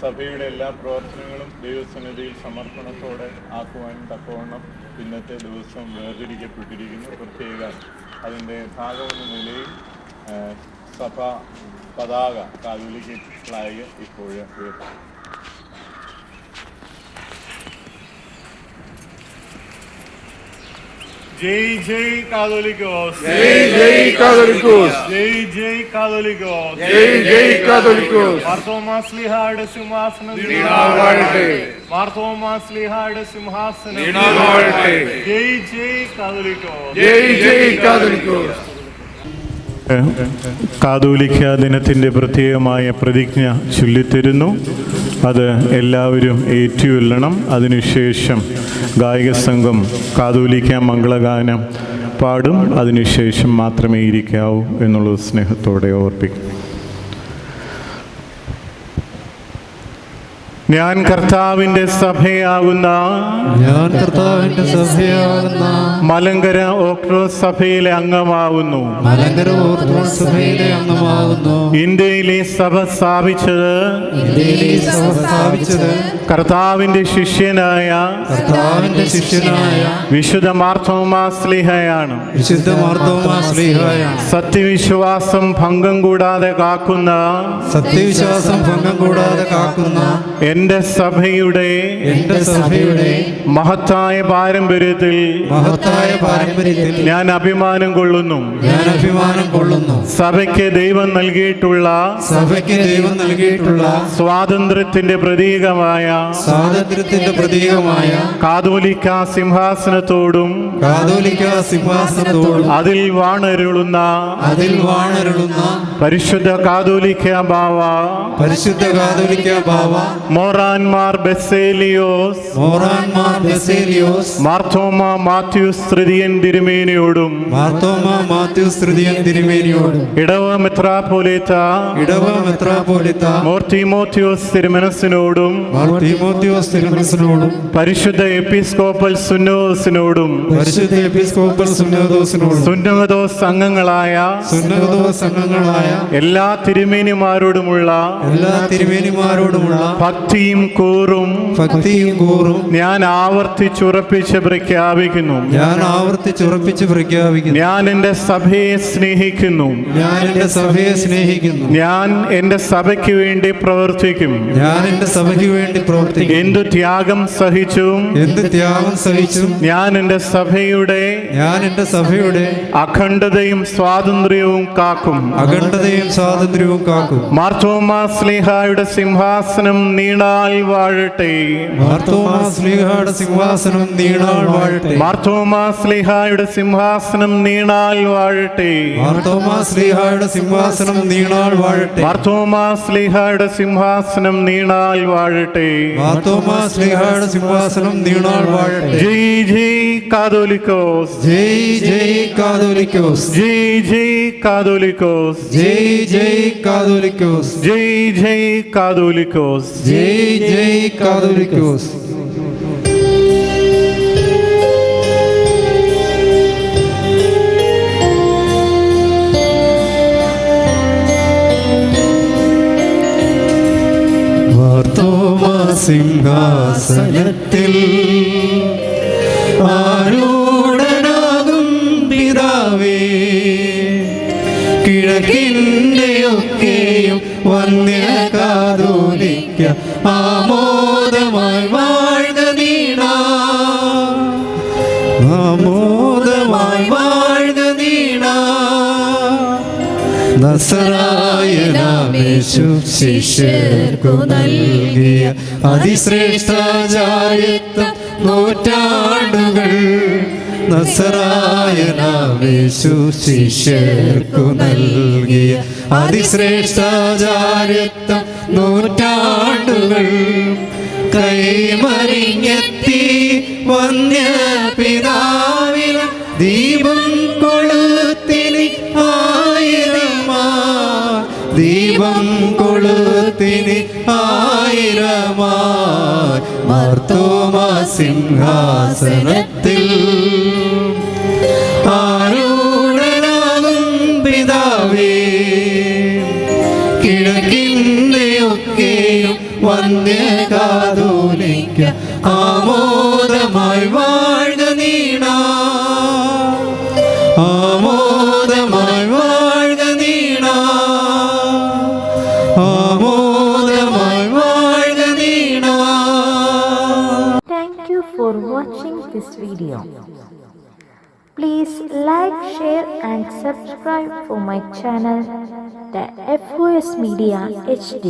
സഭയുടെ എല്ലാ പ്രവർത്തനങ്ങളും ദൈവസന്നിധിയിൽ സമർപ്പണത്തോടെ ആക്കുവാൻ തക്കവണ്ണം ഇന്നത്തെ ദിവസം വേർതിരിക്കപ്പെട്ടിരിക്കുന്നു. പ്രത്യേക അതിന്റെ ഭാഗമെന്ന നിലയിൽ സഭ പതാക കാതുലിക്ക് ഫ്ലാഗ് ഇപ്പോൾ ഉയർത്തും. ജയ് ജയ് കാതോലിക്കോസ് ജയ് ജയ് കാതോലിക്കോസ് ജയ് ജയ് കാതോലിക്കോസ് ജയ് ജയ് കാതോലിക്കോസ് മാർത്തോമാസ്ലിഹായുടെ സിംഹാസനം നീണാൾ വാഴട്ടെ. മാർത്തോമാസ്ലിഹായുടെ സിംഹാസനം നീണാൾ വാഴട്ടെ. ജയ് ജയ് കാതോലിക്കോസ് ജയ് ജയ് കാതോലിക്കോസ് കാതോലിക്ക ദിനത്തിന്റെ പ്രത്യേകമായ പ്രതിജ്ഞ ചൊല്ലിത്തരുന്നു. അത് എല്ലാവരും ഏറ്റുകൊള്ളണം അതിനുശേഷം ഗായക സംഘം കാതോലിക്ക മംഗളഗാനം പാടും. അതിനുശേഷം മാത്രമേ ഇരിക്കാവൂ എന്നുള്ളത് സ്നേഹത്തോടെ ഓർപ്പിക്കും ഞാൻ കർത്താവിന്റെ സഭയാകുന്ന ഞാൻ കർത്താവിന്റെ സഭയാകുന്ന മലങ്കര ഓക്രോസ് സഭയിലെ അംഗമാവുന്നു മലങ്കര ഓർത്തഡോക്സ് സഭയിലെ അംഗമാകുന്നു. ഇന്ത്യയിലെ സഭ സ്ഥാപിച്ചത് ഇന്ത്യയിലെ സഭ സ്ഥാപിച്ചത് കർത്താവിന്റെ ശിഷ്യനായ കർത്താവിന്റെ ശിഷ്യനായ വിശുദ്ധ മാർത്തോമാസ്ലിഹയാണ് വിശുദ്ധ മാർത്തോമാ സ്ലിഹയാണ്. സത്യവിശ്വാസം ഭംഗം കൂടാതെ കാക്കുന്ന സത്യവിശ്വാസം ഭംഗം കൂടാതെ കാക്കുന്ന എന്റെ സഭയുടെ എന്റെ സഭയുടെ മഹത്തായ പാരമ്പര്യത്തിൽ മഹത്തായ പാരമ്പര്യത്തിൽ ഞാൻ അഭിമാനം കൊള്ളുന്നു. ഞാൻ അഭിമാനം കൊള്ളുന്നു. സഭയ്ക്ക് ദൈവം നൽകിയിട്ടുള്ള സഭയ്ക്ക് ദൈവം നൽകിയിട്ടുള്ള സ്വാതന്ത്ര്യത്തിന്റെ പ്രതീകമായ സ്വാതന്ത്ര്യത്തിന്റെ പ്രതീകമായ കാതോലിക്ക സിംഹാസനത്തോടും കാതോലിക്ക സിംഹാസനത്തോടും അതിൽ വാണരുളുന്ന അതിൽ വാണരുളുന്ന പരിശുദ്ധ കാതോലിക്ക ബാവ പരിശുദ്ധ കാതോലിക്ക ബാവ മോറാൻമാർ ബെസേലിയോസ്. മോറാൻമാർ ബെസേലിയോസ്. മാർത്തോമ മാത്യൂസ് തൃതീയൻ തിരുമേനിയോടും. മാർത്തോമ മാത്യൂസ് തൃതീയൻ തിരുമേനിയോടും. ഇടവ മെത്രാപോലിത്ത. ഇടവ മെത്രാപോലിത്ത. മോർത്തിമോത്യോസ് തിരുമനസിനോടും മോർത്തിമോത്യോസ് തിരുമനസിനോടും പരിശുദ്ധ എപ്പിസ്കോപ്പൽ സുന്നോസിനോടും പരിശുദ്ധ എപ്പിസ്കോപ്പൽ സുന്നോദോസിനോടും. സുന്നതോസ് അംഗങ്ങളായ സുന്നതോസ് അംഗങ്ങളായ എല്ലാ തിരുമേനിമാരോടുമുള്ള എല്ലാ തിരുമേനിമാരോടുമുള്ള ഭക്തിയും കൂറും ഭക്തിയും കൂറും ഞാൻ ആവർത്തിച്ചുറപ്പിച്ച് പ്രഖ്യാപിക്കുന്നു. ഞാൻ ആവർത്തിച്ചുറപ്പിച്ച് പ്രഖ്യാപിക്കുന്നു. ഞാൻ എന്റെ സഭയെ സ്നേഹിക്കുന്നു. ഞാൻ എന്റെ സഭയെ സ്നേഹിക്കുന്നു. ഞാൻ എന്റെ സഭയ്ക്ക് വേണ്ടി പ്രവർത്തിക്കും. ഞാൻ എന്റെ സഭയ്ക്ക് വേണ്ടി പ്രവർത്തിക്കും. എന്തു ത്യാഗം സഹിച്ചും? എന്ത് ത്യാഗം സഹിച്ചും? ഞാൻ എന്റെ സഭയുടെ ഞാൻ എന്റെ സഭയുടെ അഖണ്ഡതയും സ്വാതന്ത്ര്യവും കാക്കും. അഖണ്ഡതയും സ്വാതന്ത്ര്യവും കാക്കും. മാർത്തോമാ സ്നേഹായുടെ സിംഹാസനം നീണാൽ വാഴട്ടെ. സിംഹാസനം വാഴട്ടെ. മാർത്തോമാസ്ലിഹായുടെ സിംഹാസനം നീണാൽ വാഴട്ടെ. മാർത്തോമാ ശ്രീഹായുടെ സിംഹാസനം നീണാൾ വാഴട്ടെ. മാർത്തോമാ സ്ലിഹായുടെ സിംഹാസനം നീണാൽ വാഴട്ടെ. സിംഹാസനം നീണാൾ വാഴട്ടെ. ജയ് ജയ് കാതോലിക്കോസ്. ജയ് ജയ് കാതോലിക്കോസ്. ജയ് ജയ് കാതോലിക്കോസ്. ജയ് ജയ് കാതോലിക്കോസ്. ജയ് ജയ് കാതോലിക്കോസ്. ജയ് ജയ് കാതോലിക്കോസ്. വാർത്തോമാ സിംഹാസനത്തിൽ കാതോലിക്ക ആമോദമായി വാഴ്ക നീണ. ആമോദമായി വാഴ്ക നീണ. നസറായനാമേശു ശിഷ്യർക്കു നൽകിയ അതിശ്രേഷ്ഠാചാര്യത്വം നൂറ്റാണ്ടുകൾ. നസറായനാമേശു ശിഷ്യർക്കു നൽകിയ അതിശ്രേഷ്ഠാചാര്യത്വം നൂറ്റാണ്ടുകൾ കൈമറിഞ്ഞെത്തി വന്യ പിതാവിൽ ദീപം കൊളുത്തിനി ആയിരമാ. ദീപം കൊളുത്തിനി ആയിരമാ. മർത്തോമ സിംഹാസനത്തിൽ വന്യകാതോലിക്ക ആമോദമായി വാഴ്ക നീണ ആമോദമായി വാഴ്ക നീണ ആമോദമായി വാഴ്ക നീണ Thank you for watching this video. Please like, share and subscribe for my channel, the FOS Media HD.